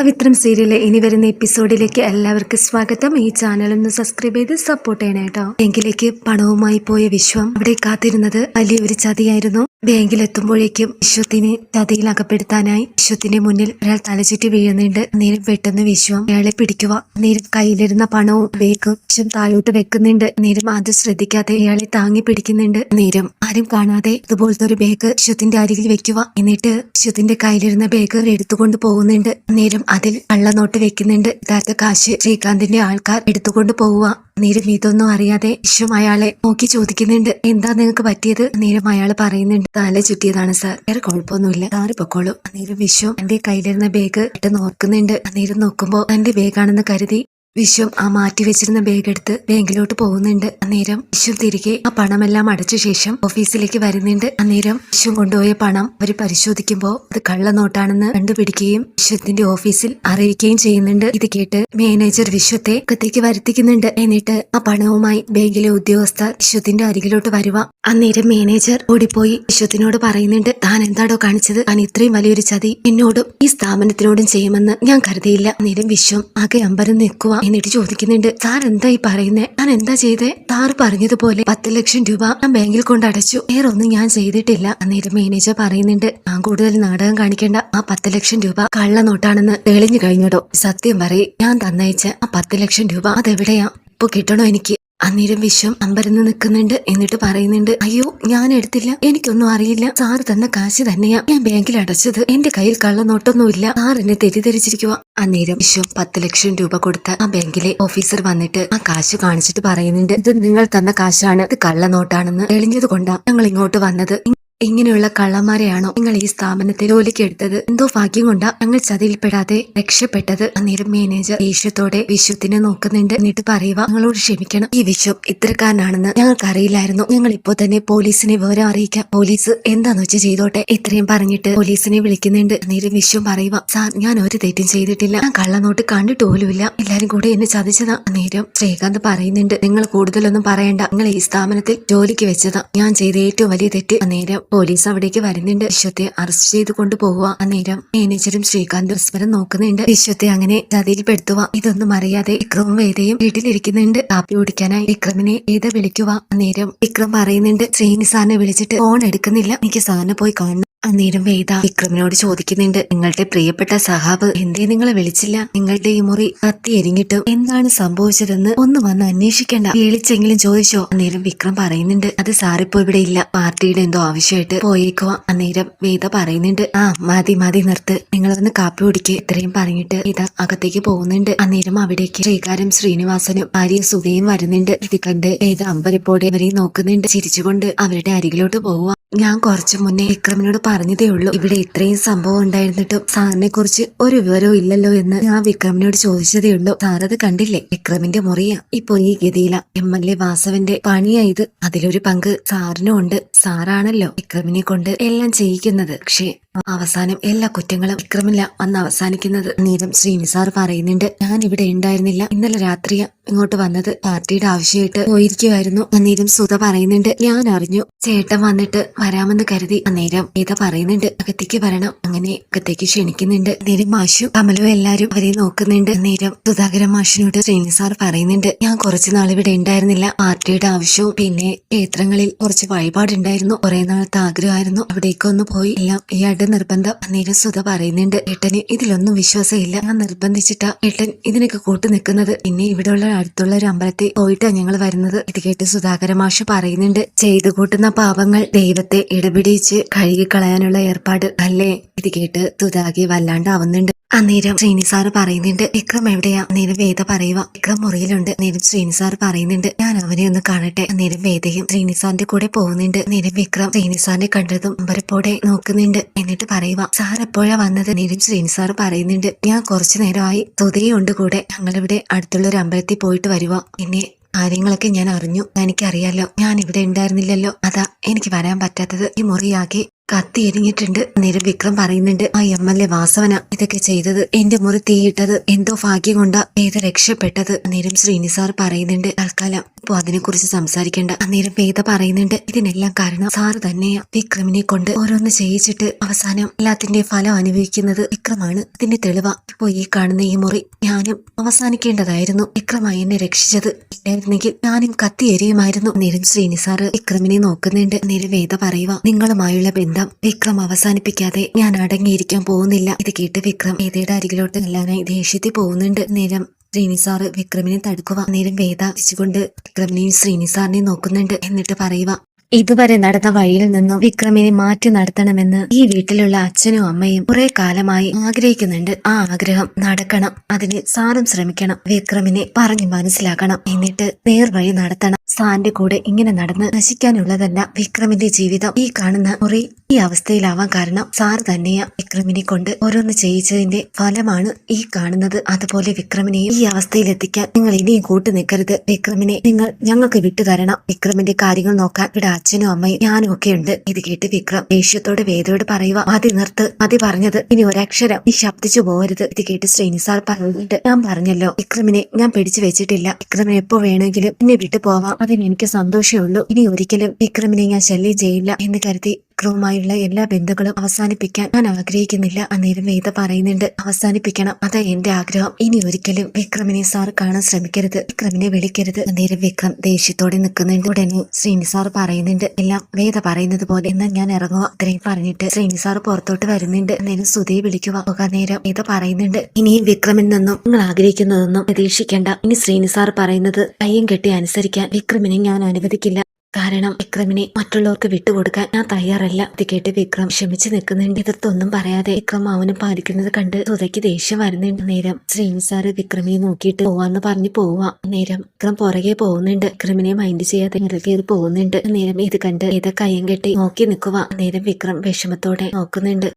പവിത്രം സീരിയലിലെ ഇനി വരുന്ന എപ്പിസോഡിലേക്ക് എല്ലാവർക്കും സ്വാഗതം. ഈ ചാനൽ ഒന്ന് സബ്സ്ക്രൈബ് ചെയ്ത് സപ്പോർട്ട് ചെയ്യണം കേട്ടോ ബാങ്കിലേക്ക് പണവുമായി പോയ വിശ്വം അവിടെ കാത്തിരുന്നത് വലിയൊരു ചതിയായിരുന്നു. ബാങ്കിലെത്തുമ്പോഴേക്കും വിശ്വത്തിനെ ചതിയിൽ അകപ്പെടുത്താനായി വിശ്വത്തിന്റെ മുന്നിൽ ഒരാൾ തലചുറ്റി വീഴുന്നുണ്ട്. നേരം പെട്ടെന്ന് വിശ്വം അയാളെ പിടിക്കുക. നേരം കയ്യിലിരുന്ന പണവും ബേഗും വിശ്വം താഴോട്ട് വെക്കുന്നുണ്ട്. നേരം അത് ശ്രദ്ധിക്കാതെ അയാളെ താങ്ങി പിടിക്കുന്നുണ്ട്. നേരം ആരും കാണാതെ ഇതുപോലത്തെ ഒരു ബാഗ് വിശ്വത്തിന്റെ അരികിൽ വെക്കുക. എന്നിട്ട് വിശ്വത്തിന്റെ കയ്യിലിരുന്ന ബാഗ് എടുത്തുകൊണ്ട് പോകുന്നുണ്ട്. നേരം അതിൽ കള്ളനോട്ട് വെക്കുന്നുണ്ട്. യഥാർത്ഥ കാശ് ശ്രീകാന്തിന്റെ ആൾക്കാർ എടുത്തുകൊണ്ട് പോവുക. നേരം ഇതൊന്നും അറിയാതെ വിശ്വം അയാളെ നോക്കി ചോദിക്കുന്നുണ്ട്. എന്താ നിങ്ങൾക്ക് പറ്റിയത്? നേരം അയാൾ പറയുന്നുണ്ട്. തല ചുറ്റിയതാണ് സാർ. വേറെ കുഴപ്പമൊന്നുമില്ല. സാറ് പൊക്കോളൂ. അന്നേരം വിശ്വം എന്റെ കയ്യിലിരുന്ന ബാഗ് പെട്ടെന്ന് ഓർക്കുന്നുണ്ട്. അന്നേരം നോക്കുമ്പോ എന്റെ ബാഗാണെന്ന് കരുതി വിശ്വം ആ മാറ്റി വെച്ചിരുന്ന ബാഗ് എടുത്ത് ബാങ്കിലോട്ട് പോകുന്നുണ്ട്. അന്നേരം വിശ്വം തിരികെ ആ പണമെല്ലാം അടച്ച ശേഷം ഓഫീസിലേക്ക് വരുന്നുണ്ട്. അന്നേരം വിശ്വം കൊണ്ടുപോയ പണം അവർ പരിശോധിക്കുമ്പോൾ അത് കള്ളനോട്ടാണെന്ന് കണ്ടുപിടിക്കുകയും വിശ്വത്തിന്റെ ഓഫീസിൽ അറിയിക്കുകയും ചെയ്യുന്നുണ്ട്. ഇത് കേട്ട് മാനേജർ വിശ്വത്തെ അകത്തേക്ക് വരുത്തിക്കുന്നുണ്ട്. എന്നിട്ട് ആ പണവുമായി ബാങ്കിലെ ഉദ്യോഗസ്ഥർ വിശ്വത്തിന്റെ അരികിലോട്ട് വരുക. അന്നേരം മാനേജർ ഓടിപ്പോയി വിശ്വത്തിനോട് പറയുന്നുണ്ട് താൻ എന്താടോ കാണിച്ചത്? താൻ ഇത്രയും വലിയൊരു ചതി എന്നോടും ഈ സ്ഥാപനത്തിനോടും ചെയ്യുമെന്ന് ഞാൻ കരുതിയില്ല. അന്നേരം വിശ്വം ആകെ അമ്പരം നിൽക്കുക. എന്നിട്ട് ചോദിക്കുന്നുണ്ട് സാർ എന്താ ഈ പറയുന്നേ? ഞാൻ എന്താ ചെയ്തേ? സാർ പറഞ്ഞതുപോലെ പത്ത് ലക്ഷം രൂപ ഞാൻ ബാങ്കിൽ കൊണ്ട് അടച്ചു. വേറെ ഒന്നും ഞാൻ ചെയ്തിട്ടില്ല അന്നേരം മാനേജർ പറയുന്നുണ്ട് ഞാൻ കൂടുതൽ നാടകം കാണിക്കേണ്ട. ആ പത്ത് ലക്ഷം രൂപ കള്ളനോട്ടാണെന്ന് തെളിഞ്ഞു കഴിഞ്ഞടോ? സത്യം പറയും ഞാൻ തന്നയച്ച ആ പത്ത് ലക്ഷം രൂപ അതെവിടെയാ? ഇപ്പൊ കിട്ടണോ എനിക്ക്? അന്നേരം വിശ്വം അമ്പരന്ന് നിൽക്കുന്നുണ്ട് എന്നിട്ട് പറയുന്നുണ്ട് അയ്യോ ഞാൻ എടുത്തില്ല. എനിക്കൊന്നും അറിയില്ല. സാറ് തന്ന കാശ് തന്നെയാ ഞാൻ ബാങ്കിൽ അടച്ചത്. എന്റെ കയ്യിൽ കള്ളനോട്ടൊന്നുമില്ല. സാർ എന്നെ തെറ്റിദ്ധരിച്ചിരിക്കുക അന്നേരം വിശ്വം പത്ത് ലക്ഷം രൂപ കൊടുത്ത ആ ബാങ്കിലെ ഓഫീസർ വന്നിട്ട് ആ കാശ് കാണിച്ചിട്ട് പറയുന്നുണ്ട് ഇത് നിങ്ങൾ തന്ന കാശാണ്. ഇത് കള്ളനോട്ടാണെന്ന് തെളിഞ്ഞത് കൊണ്ടാ ഞങ്ങൾ ഇങ്ങോട്ട് വന്നത്. ഇങ്ങനെയുള്ള കള്ളന്മാരെയാണോ നിങ്ങൾ ഈ സ്ഥാപനത്തെ ജോലിക്ക് എടുത്തത് എന്തോ ഭാഗ്യം കൊണ്ടാ ഞങ്ങൾ ചതിയിൽപ്പെടാതെ രക്ഷപ്പെട്ടത്? അന്നേരം മാനേജർ ദേഷ്യത്തോടെ വിശ്വത്തിനെ നോക്കുന്നുണ്ട്. എന്നിട്ട് പറയുക ഞങ്ങളോട് ക്ഷമിക്കണം. ഈ വിശ്വം ഇത്തരക്കാരനാണെന്ന് ഞങ്ങൾക്ക് അറിയില്ലായിരുന്നു ഞങ്ങൾ ഇപ്പോൾ തന്നെ പോലീസിനെ വിവരം അറിയിക്കാം. പോലീസ് എന്താന്ന് വെച്ച് ചെയ്തോട്ടെ. ഇത്രയും പറഞ്ഞിട്ട് പോലീസിനെ വിളിക്കുന്നുണ്ട്. അന്നേരം വിശ്വം പറയുക സാർ ഞാൻ ഒരു തെറ്റും ചെയ്തിട്ടില്ല. ഞാൻ കള്ളനോട്ട് കണ്ടിട്ട് പോലുമില്ല. എല്ലാരും കൂടെ എന്നെ ചതിച്ചതാ. അന്നേരം ശ്രീകാന്ത് പറയുന്നുണ്ട് നിങ്ങൾ കൂടുതലൊന്നും പറയണ്ട. നിങ്ങൾ ഈ സ്ഥാപനത്തിൽ ജോലിക്ക് വെച്ചതാ. ഞാൻ ചെയ്ത ഏറ്റവും വലിയ തെറ്റ്. അന്നേരം പോലീസ് അവിടേക്ക് വരുന്നുണ്ട്. വിശ്വത്തെ അറസ്റ്റ് ചെയ്ത് കൊണ്ടുപോവുക. അന്നേരം മാനേജറും ശ്രീകാന്ത് പരസ്പരം നോക്കുന്നുണ്ട്. വിശ്വത്തെ അങ്ങനെ ചതിയിൽപ്പെടുത്തുക ഇതൊന്നും അറിയാതെ വിക്രമും വേദയും വീട്ടിലിരിക്കുന്നുണ്ട്. കാപ്പി കുടിക്കാനായി വിക്രമിനെ വേദ വിളിക്കുക. അന്നേരം വിക്രം പറയുന്നുണ്ട് ശ്രീനി സാറിനെ വിളിച്ചിട്ട് ഫോൺ എടുക്കുന്നില്ല. എനിക്ക് സാറിനെ പോയി കാണണം. അന്നേരം വേദ വിക്രമിനോട് ചോദിക്കുന്നുണ്ട് നിങ്ങളുടെ പ്രിയപ്പെട്ട സഹാബ് എന്തേ നിങ്ങളെ വിളിച്ചില്ല? നിങ്ങളുടെ ഈ മുറി കത്തി എരിഞ്ഞിട്ട് എന്താണ് സംഭവിച്ചതെന്ന് ഒന്ന് വന്ന് അന്വേഷിക്കേണ്ട. വിളിച്ചെങ്കിലും ചോദിച്ചോ? അന്നേരം വിക്രം പറയുന്നുണ്ട് അത് സാറിപ്പോ ഇവിടെ ഇല്ല. പാർട്ടിയുടെ എന്തോ ആവശ്യമായിട്ട് പോയേക്കുവാ അന്നേരം വേദ പറയുന്നുണ്ട് ആ മതി മതി നിർത്ത്. നിങ്ങൾ വന്ന് കാപ്പി കുടിക്കുക ഇത്രയും പറഞ്ഞിട്ട് ഇത അകത്തേക്ക് പോകുന്നുണ്ട്. അന്നേരം അവിടേക്ക് ശ്രീകാരം ശ്രീനിവാസനും ഭാര്യ സുധയും വരുന്നുണ്ട്. ഇത് കണ്ട് വേദ അമ്പരപ്പോടെ അവരെ നോക്കുന്നുണ്ട്. ചിരിച്ചുകൊണ്ട് അവരുടെ അരികിലോട്ട് പോവുക. ഞാൻ കുറച്ചു മുന്നേ വിക്രമിനോട് പറഞ്ഞതേ ഉള്ളൂ. ഇവിടെ ഇത്രയും സംഭവം ഉണ്ടായിരുന്നിട്ടും സാറിനെ കുറിച്ച് ഒരു വിവരവും ഇല്ലല്ലോ എന്ന് ഞാൻ വിക്രമിനോട് ചോദിച്ചതേ ഉള്ളൂ. സാറത് കണ്ടില്ലേ? വിക്രമിന്റെ മുറിയ. ഇപ്പൊ ഈ ഗതിയില എം എൽ എ വാസവന്റെ പണിയായത് അതിലൊരു പങ്ക് സാറിനും ഉണ്ട്. സാറാണല്ലോ വിക്രമിനെ കൊണ്ട് എല്ലാം ചെയ്യിക്കുന്നത്. പക്ഷേ അവസാനം എല്ലാ കുറ്റങ്ങളും വിക്രമില്ല അന്ന് അവസാനിക്കുന്നത്. നീലം ശ്രീനി സാർ പറയുന്നുണ്ട് ഞാൻ ഇവിടെ ഉണ്ടായിരുന്നില്ല. ഇന്നലെ രാത്രിയ ഇങ്ങോട്ട് വന്നത്. പാർട്ടിയുടെ ആവശ്യമായിട്ട് പോയിരിക്കുമായിരുന്നു നീരം സുധ പറയുന്നുണ്ട് ഞാൻ അറിഞ്ഞു. ചേട്ടൻ വന്നിട്ട് വരാമെന്ന് കരുതി അന്നേരം ഗീത പറയുന്നുണ്ട്. അകത്തേക്ക് വരണം. അങ്ങനെ അകത്തേക്ക് ക്ഷണിക്കുന്നുണ്ട്. അന്നേരം മാഷു കമലും എല്ലാരും അവരെ നോക്കുന്നുണ്ട്. അന്നേരം സുധാകരൻ മാഷിനോട് ശ്രീനി സാർ പറയുന്നുണ്ട് ഞാൻ കുറച്ചു നാൾ ഇവിടെ ഉണ്ടായിരുന്നില്ല. പാർട്ടിയുടെ ആവശ്യവും പിന്നെ ക്ഷേത്രങ്ങളിൽ കുറച്ച് വഴിപാടുണ്ടായിരുന്നു. കുറെ നാളത്തെ ആഗ്രഹമായിരുന്നു. അവിടേക്കൊന്ന് പോയി എല്ലാം ഇയാളുടെ നിർബന്ധം. അന്നേരം സുധ പറയുന്നുണ്ട് ഏട്ടന് ഇതിലൊന്നും വിശ്വാസമില്ല. ഞാൻ നിർബന്ധിച്ചിട്ടാ ഏട്ടൻ ഇതിനൊക്കെ കൂട്ടു നിൽക്കുന്നത്. പിന്നെ ഇവിടെയുള്ള അടുത്തുള്ള ഒരു അമ്പലത്തിൽ പോയിട്ടാണ് ഞങ്ങൾ വരുന്നത്. ഇത് കേട്ട് സുധാകര മാഷ് പറയുന്നുണ്ട് ചെയ്തു കൂട്ടുന്ന പാപങ്ങൾ ദൈവത്തെ ഇടപിടിച്ച് കഴുകിക്കളയാനുള്ള ഏർപ്പാട് അല്ലേ? ഇത് കേട്ട് തുതാകി വല്ലാണ്ടാവുന്നുണ്ട്. അന്നേരം ശ്രീനി സാറ് പറയുന്നുണ്ട് വിക്രം എവിടെയാ? അന്നേരം വേദ പറയുക വിക്രം മുറിയിലുണ്ട്. അന്നേരം ശ്രീനി സാർ പറയുന്നുണ്ട് ഞാൻ അവനെ ഒന്ന് കാണട്ടെ. നേരം വേദയും ശ്രീനി സാറിന്റെ കൂടെ പോകുന്നുണ്ട്. നേരം വിക്രം ശ്രീനി സാറിനെ കണ്ടതും അമ്പരപ്പോടെ നോക്കുന്നുണ്ട്. എന്നിട്ട് പറയുക സാർ എപ്പോഴാ വന്നത്? നേരം ശ്രീനി സാർ പറയുന്നുണ്ട് ഞാൻ കുറച്ചു നേരമായി തുതയുണ്ട് കൂടെ ഞങ്ങളിവിടെ അടുത്തുള്ള ഒരു അമ്പലത്തിൽ പോയിട്ട് വരുക പിന്നെ കാര്യങ്ങളൊക്കെ ഞാൻ അറിഞ്ഞു. എനിക്കറിയാലോ ഞാൻ ഇവിടെ ഉണ്ടായിരുന്നില്ലല്ലോ. അതാ എനിക്ക് വരാൻ പറ്റാത്തത്. ഈ മുറിയാകെ കത്തി എരിഞ്ഞിട്ടുണ്ട് നേരം വിക്രം പറയുന്നുണ്ട് ആ എം എൽ എ വാസവന ഇതൊക്കെ ചെയ്തത്. എന്റെ മുറി തീയിട്ടത് എന്തോ ഭാഗ്യം കൊണ്ടാ വേദ രക്ഷപ്പെട്ടത്? നേരം ശ്രീനി സാർ പറയുന്നുണ്ട് തൽക്കാലം ഇപ്പൊ അതിനെക്കുറിച്ച് സംസാരിക്കേണ്ട. അന്നേരം വേദ പറയുന്നുണ്ട് ഇതിനെല്ലാം കാരണം സാറ് തന്നെയാ. വിക്രമിനെ കൊണ്ട് ഓരോന്ന് ചെയ്യിച്ചിട്ട് അവസാനം എല്ലാത്തിന്റെ ഫലം അനുഭവിക്കുന്നത് വിക്രമാണ്. ഇതിന്റെ തെളിവ. ഇപ്പൊ ഈ കാണുന്ന ഈ മുറി ഞാനും അവസാനിക്കേണ്ടതായിരുന്നു. വിക്രമായി എന്നെ രക്ഷിച്ചത് ഇല്ലായിരുന്നെങ്കിൽ ഞാനും കത്തി എരിയുമായിരുന്നു നേരം ശ്രീനി സാറ് വിക്രമിനെ നോക്കുന്നുണ്ട്. നേരം വേദ പറയുക നിങ്ങളുമായുള്ള ബന്ധം വിക്രം അവസാനിപ്പിക്കാതെ ഞാൻ അടങ്ങിയിരിക്കാൻ പോകുന്നില്ല. ഇത് കേട്ട് വിക്രം വേദയുടെ അരികിലോട്ട് എല്ലാനായി ദേഷ്യത്തിൽ പോകുന്നുണ്ട്. നേരം ശ്രീനിസാറ് വിക്രമിനെ തടുക്കുക. നേരം വേദ ചിച്ചുകൊണ്ട് വിക്രമിനെയും ശ്രീനിസാറിനെയും നോക്കുന്നുണ്ട്. എന്നിട്ട് പറയുക ഇതുവരെ നടന്ന വഴിയിൽ നിന്നും വിക്രമിനെ മാറ്റി നടത്തണമെന്ന് ഈ വീട്ടിലുള്ള അച്ഛനും അമ്മയും കുറെ കാലമായി ആഗ്രഹിക്കുന്നുണ്ട്. ആ ആഗ്രഹം നടക്കണം. അതിന് സാറും ശ്രമിക്കണം. വിക്രമിനെ പറഞ്ഞു മനസ്സിലാക്കണം. എന്നിട്ട് നേർവഴി നടത്തണം. സാറിന്റെ കൂടെ ഇങ്ങനെ നടന്ന് നശിക്കാനുള്ളതല്ല വിക്രമിന്റെ ജീവിതം. ഈ കാണുന്ന മുറി ഈ അവസ്ഥയിലാവാൻ കാരണം സാർ തന്നെയാ വിക്രമിനെ കൊണ്ട് ഓരോന്ന് ചെയ്യിച്ചതിന്റെ ഫലമാണ് ഈ കാണുന്നത്. അതുപോലെ വിക്രമിനെയും ഈ അവസ്ഥയിലെത്തിക്കാൻ നിങ്ങൾ ഇനിയും കൂട്ടു നിൽക്കരുത്. വിക്രമിനെ നിങ്ങൾ ഞങ്ങൾക്ക് വിട്ടുതരണം വിക്രമിന്റെ കാര്യങ്ങൾ നോക്കാൻ ഇവിടെ അച്ഛനും അമ്മയും ഞാനും ഒക്കെ ഉണ്ട്. ഇത് കേട്ട് വിക്രം ദേഷ്യത്തോടെ വേദയോട് പറയുക മതി നിർത്ത്. മതി പറഞ്ഞത്. ഇനി ഒരക്ഷരം നീ ശബ്ദിച്ചു പോകരുത്. ഇത് കേട്ട് ശ്രീനി സാർ പറഞ്ഞിട്ട് ഞാൻ പറഞ്ഞല്ലോ. വിക്രമിനെ ഞാൻ പിടിച്ചു വെച്ചിട്ടില്ല. വിക്രമിനെ എപ്പോ വേണമെങ്കിലും എന്നെ വിട്ടു പോവാം. അതിന് എനിക്ക് സന്തോഷമേ ഉള്ളൂ. ഇനി ഒരിക്കലും വിക്രമിനെ ഞാൻ ശല്യം ചെയ്യില്ല. എന്ന് കരുതി വിക്രവുമായുള്ള എല്ലാ ബന്ധുക്കളും അവസാനിപ്പിക്കാൻ ഞാൻ ആഗ്രഹിക്കുന്നില്ല അന്നേരം വേദ പറയുന്നുണ്ട്. അവസാനിപ്പിക്കണം. അതാ എന്റെ ആഗ്രഹം. ഇനി ഒരിക്കലും വിക്രമിനെ സാർ കാണാൻ ശ്രമിക്കരുത്. വിക്രമിനെ വിളിക്കരുത്. അന്നേരം വിക്രം ദേഷ്യത്തോടെ നിൽക്കുന്നുണ്ട്. ഉടനെ ശ്രീനി സാർ പറയുന്നുണ്ട്. എല്ലാം വേദ പറയുന്നത് പോലെ എന്നാൽ ഞാൻ ഇറങ്ങുക അത്രയും പറഞ്ഞിട്ട് ശ്രീനി സാർ പുറത്തോട്ട് വരുന്നുണ്ട്. അന്നേരം സുധയെ വിളിക്കുക പോകാൻ നേരം വേദ പറയുന്നുണ്ട്. ഇനിയും വിക്രമിൽ നിന്നും നിങ്ങൾ ആഗ്രഹിക്കുന്നതൊന്നും പ്രതീക്ഷിക്കേണ്ട. ഇനി ശ്രീനി സാർ പറയുന്നത് കയ്യും കെട്ടി അനുസരിക്കാൻ വിക്രമിനെ ഞാൻ അനുവദിക്കില്ല. കാരണം വിക്രമിനെ മറ്റുള്ളവർക്ക് വിട്ടുകൊടുക്കാൻ ഞാൻ തയ്യാറല്ല. ഇത് കേട്ട് വിക്രം ക്ഷമിച്ച് നിൽക്കുന്നുണ്ട്. എതിർത്തൊന്നും പറയാതെ വിക്രം അവന് പാലിക്കുന്നത് കണ്ട് സുധയ്ക്ക് ദേഷ്യം വരുന്നുണ്ട്. നേരം ശ്രീനി സാറ് വിക്രമിനെ നോക്കിയിട്ട് പോവാന്ന് പറഞ്ഞു പോവാ. നേരം വിക്രം പുറകെ പോകുന്നുണ്ട്. വിക്രമിനെ മൈൻഡ് ചെയ്യാതെ ഇറക്കിയത് പോകുന്നുണ്ട്. നേരം ഇത് കണ്ട് ഏത കയ്യം കെട്ടി നോക്കി നിൽക്കുക നേരം വിക്രം വിഷമത്തോടെ നോക്കുന്നുണ്ട്.